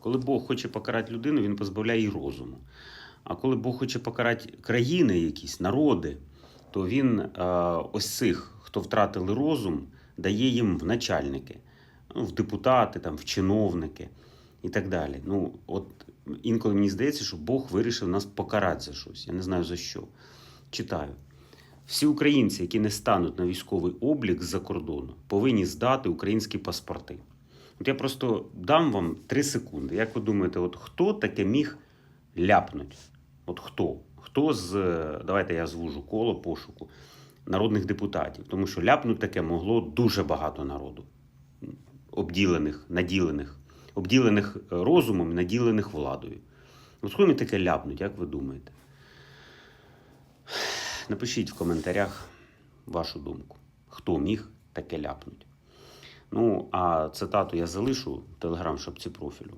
Коли Бог хоче покарати людину, він позбавляє її розуму. А коли Бог хоче покарати країни, якісь народи, то він е, ось цих, хто втратили розум, дає їм в начальники, ну, в депутати, там, в чиновники і так далі. Ну, от інколи мені здається, що Бог вирішив нас покарати за щось. Я не знаю за що. Читаю. Всі українці, які не стануть на військовий облік з-за кордону, повинні здати українські паспорти. От я просто дам вам три секунди. Як ви думаєте, от хто таке міг ляпнуть? От хто? Хто з, давайте я звужу коло пошуку народних депутатів, тому що ляпнути таке могло дуже багато народу, обділених, наділених, обділених е, розумом і наділених владою. От хто міг таке ляпнуть, як ви думаєте? Напишіть в коментарях вашу думку, хто міг таке ляпнути. Ну, а цитату я залишу в телеграм-шапці профілю.